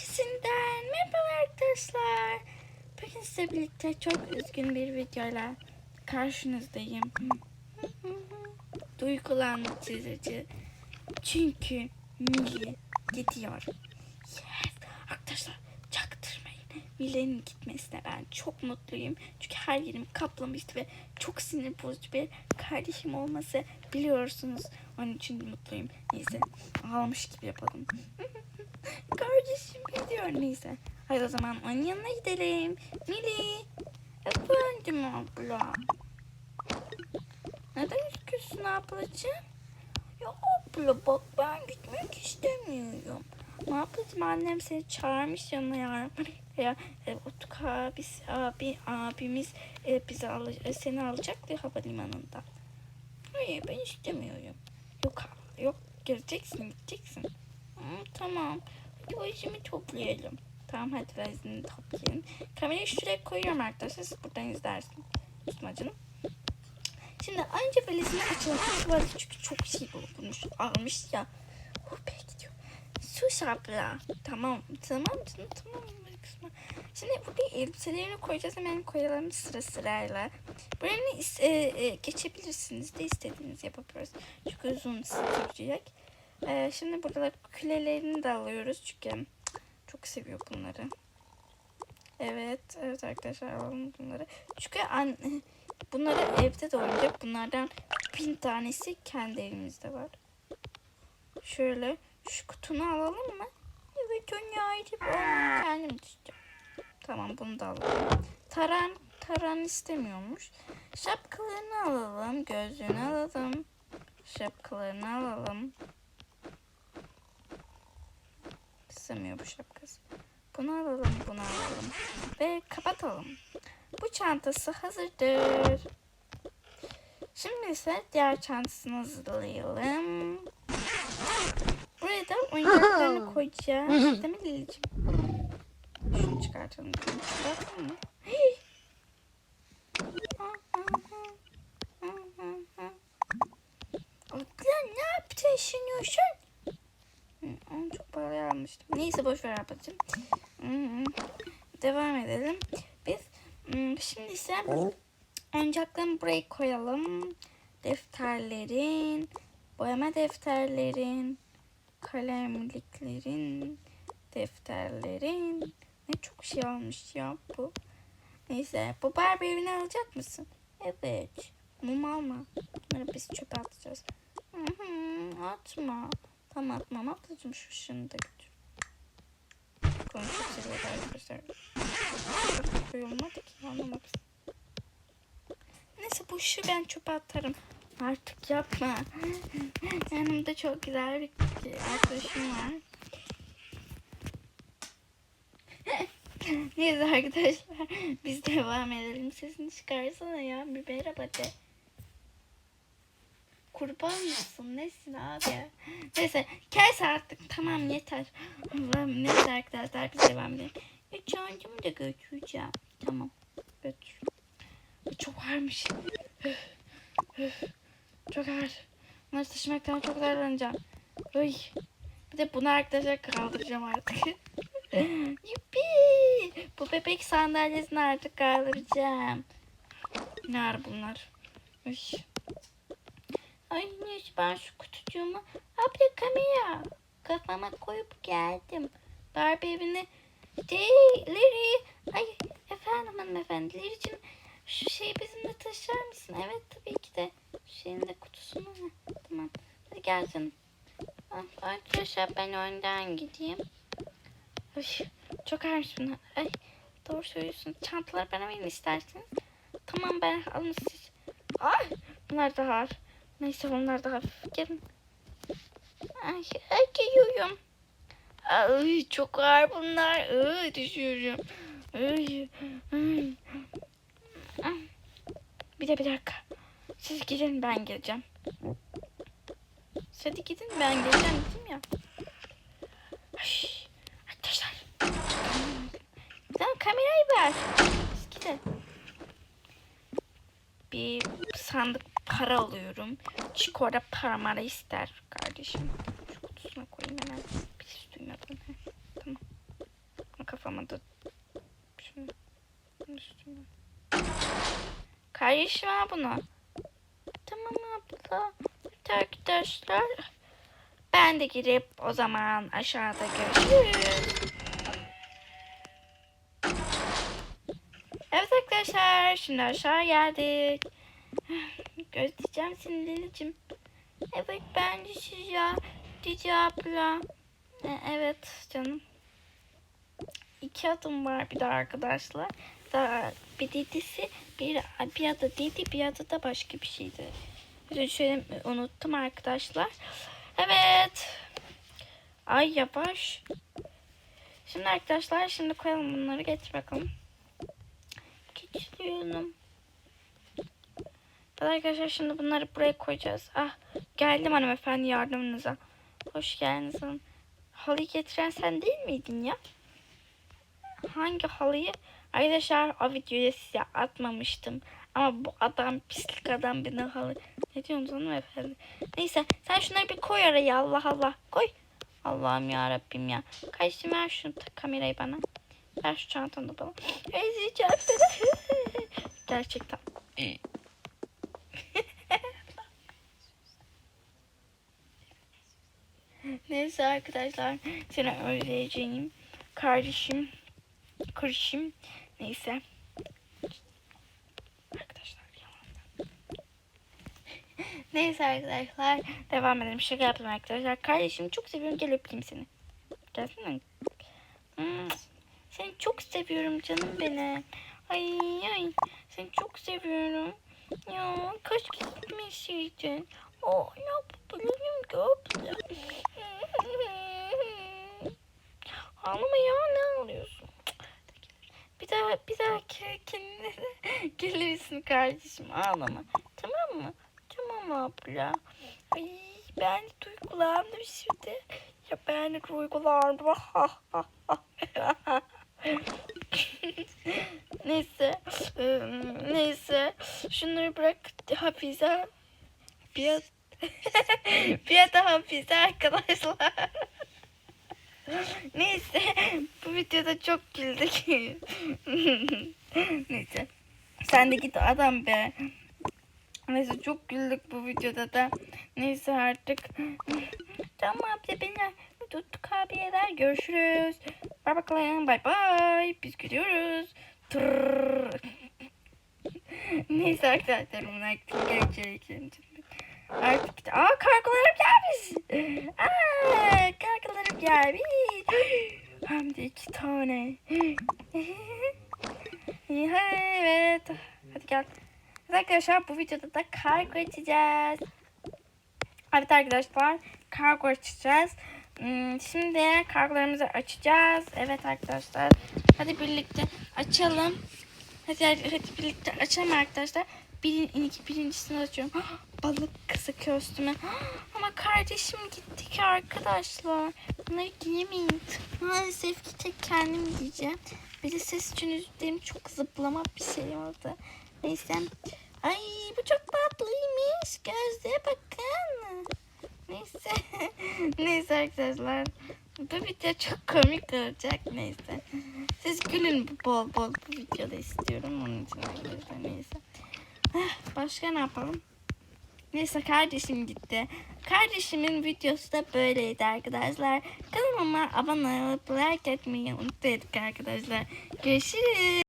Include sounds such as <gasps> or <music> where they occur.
Herkesinden merhaba arkadaşlar. Bugün sizle birlikte çok üzgün bir videoyla karşınızdayım. Duygulandırıcı. Çünkü Mili gidiyor. Yes. Arkadaşlar çaktırmayın. Mili'nin gitmesine ben çok mutluyum. Çünkü her yerim kaplamıştı ve çok sinir bozucu bir kardeşim olması biliyorsunuz. Onun için mutluyum. Neyse ağlamış gibi yapalım. <laughs> Kardeşim gidiyor neyse. Hadi o zaman onun yanına gidelim. Mili. Efendim abla. Neden üzgünsün ablacığım? Ya abla bak ben gitmek istemiyorum. Ne yapacağım annem seni çağırmış yanına yarın. Ya e, Utku abisi, abi, abimiz e, bizi al, e, seni alacaktı havalimanında. Hayır ben istemiyorum. Yok abla yok geleceksin gideceksin. Hı, tamam. Hadi valizimi toplayalım. Tamam hadi valizini toplayın. Kamerayı şuraya koyuyorum arkadaşlar. Siz buradan izlersiniz. Tutma canım. Şimdi önce valizini açalım. Şu valiz çünkü çok şey bulmuş. Almış ya. Oh be gidiyor. Sus abla. Tamam. Tamam canım tamam. Şimdi buraya elbiselerini koyacağız. Hemen koyalım sıra sırayla. Buraya e, e, geçebilirsiniz de istediğiniz yapabiliriz. Çok uzun sürecek. Ee, şimdi burada külelerini de alıyoruz çünkü çok seviyor bunları. Evet, evet arkadaşlar alalım bunları. Çünkü an, bunları evde de oynayacak. Bunlardan bin tanesi kendi evimizde var. Şöyle şu kutunu alalım mı? Evet bir onu kendim tutacağım. Tamam bunu da alalım. Taran, taran istemiyormuş. Şapkalarını alalım. Gözlüğünü alalım. Şapkalarını alalım. İstemiyor bu şapkası. Bunu alalım, bunu alalım. Ve kapatalım. Bu çantası hazırdır. Şimdi ise diğer çantasını hazırlayalım. Buraya da oyuncaklarını koyacağız. Değil mi Lili'ciğim? Şunu çıkartalım. Çıkartalım mı? Hey! Abla ne yaptın düşünüyorsun? Onu çok pahalıya almıştım. Neyse boş ver ablacığım. Hı. Devam edelim. Biz hı, şimdi ise oyuncaklarını buraya koyalım. Defterlerin, boyama defterlerin, kalemliklerin, defterlerin. Ne çok şey almış ya bu. Neyse bu Barbie evini alacak mısın? Evet. Mum alma. Bunları biz çöpe atacağız. Hı hı, atma. Tamam götür. Bunu çok seviyorlar arkadaşlar. Çok koyulmadı ki anlamadım. Neyse bu işi ben çöpe atarım. Artık yapma. <laughs> Yanımda çok güzel bir arkadaşım var. <laughs> Neyse arkadaşlar biz devam edelim. Sesini çıkarsana ya bir merhaba. Kurban mısın? Nesin abi? Neyse kes artık. Tamam yeter. Neyse arkadaşlar biz devam edelim. Çocuğumu da götüreceğim. Tamam götür. Çok ağırmış. çok ağır. Bunları taşımaktan çok zorlanacağım. Uy. Bir de bunu arkadaşlar kaldıracağım artık. <laughs> Yuppi. Bu bebek sandalyesini artık kaldıracağım. Ne var bunlar? Uy. Ay neyse ben şu kutucuğumu abla kamera kafama koyup geldim. Barbie evine Larry. Ay efendim hanımefendi Larry'cim şu şeyi bizimle taşır mısın? Evet tabii ki de. Şu şeyin de kutusunu mu? Tamam. Hadi gel canım. Ah, Arkadaşlar ben önden gideyim. Ay, çok bunlar. Ay, doğru söylüyorsun. Çantaları bana verin isterseniz. Tamam ben alın siz. Ay, bunlar daha ağır. Neyse onlar daha hafif. Gelin. Ay, ay geliyorum. Ay çok ağır bunlar. Ay düşüyorum. Ay, ay. Bir de bir dakika. Siz gidin ben geleceğim. Hadi gidin ben geleceğim dedim ya. Ay, arkadaşlar. Tamam kamerayı ver. Siz gidin. Bir sandık para alıyorum. Çikora paramara ister kardeşim. Şu kutusuna koyayım hemen. Bir şey duymadan. Tamam. Kafama da şunu üstüne. Kardeşim al bunu. Tamam abla. Arkadaşlar. Ben de girip o zaman aşağıda görüşürüz. Evet arkadaşlar şimdi aşağı geldik. Gözleyeceğim seni Lili'cim. Evet ben ya. Cici abla. Evet canım. İki adım var bir de arkadaşlar. Daha bir dedisi bir, bir adı dedi bir adı da başka bir şeydi. Özür dilerim unuttum arkadaşlar. Evet. Ay yavaş. Şimdi arkadaşlar şimdi koyalım bunları geç bakalım. Geçiyorum. Arkadaşlar şimdi bunları buraya koyacağız. Ah geldim hanımefendi yardımınıza. Hoş geldiniz hanım. Halıyı getiren sen değil miydin ya? Hangi halıyı? Arkadaşlar o videoyu size atmamıştım. Ama bu adam pislik adam bir halı. Ne diyorsunuz hanımefendi? Neyse sen şunları bir koy araya Allah Allah. Koy. Allah'ım ya Rabbim ya. Kardeşim ver şu kamerayı bana. Ver şu çantanı bana. Ezeceğim seni. <laughs> Gerçekten. Neyse arkadaşlar seni özleyeceğim. Kardeşim. Kardeşim. Neyse. Arkadaşlar. Neyse arkadaşlar devam edelim. Şaka yaptım arkadaşlar. Kardeşim çok seviyorum. Gel öpeyim seni. Gelsene. Hmm. Seni çok seviyorum canım benim. Ay ay. Seni çok seviyorum. Ya kaç gitmeseydin. Oh yapabilirim ki abla? Ağlama ya ne ağlıyorsun? Bir daha bir daha kendine <laughs> gelirsin kardeşim ağlama. Tamam mı? Tamam abla. Ay ben duygulandım şimdi. Ya ben de duygulandım. <laughs> neyse. neyse. Şunları bırak Hafize. Bir <laughs> bir daha Hafize arkadaşlar. Neyse. Bu videoda çok güldük. <laughs> Neyse. Sen de git adam be. Neyse çok güldük bu videoda da. Neyse artık. tamam abla beni tuttuk abiyeler. Görüşürüz. Bay bakalım. Bay bay. Biz gidiyoruz. Neyse arkadaşlar bunu artık geçelim. Artık. Aa kargolarım gelmiş. Aa kargolarım gelmiş. Hem de iki tane. evet. Hadi gel. Arkadaşlar bu videoda da kargo açacağız. Evet arkadaşlar kargo açacağız. Hmm, Şimdi kargolarımızı açacağız. Evet arkadaşlar. Hadi birlikte açalım. Hadi, hadi, birlikte açalım arkadaşlar. Birin, ilk birincisini açıyorum. <gasps> Balık kızı kostümü. <gasps> Ama kardeşim gitti ki arkadaşlar. Bunları giyemeyin. Maalesef ki tek kendim giyeceğim. Bir de ses için üzüldüğüm çok zıplama bir şey oldu. Neyse. Ay bu çok tatlıymış. Gözlüğe bakın. Neyse. <laughs> Neyse arkadaşlar. Bu video çok komik olacak. Neyse. Siz gülün bol bol bu videoda istiyorum. Onun için arkadaşlar neyse. Ah, Başka ne yapalım? Neyse kardeşim gitti. Kardeşimin videosu da böyleydi arkadaşlar. Kanalıma abone olup like etmeyi unutmayın arkadaşlar. Görüşürüz.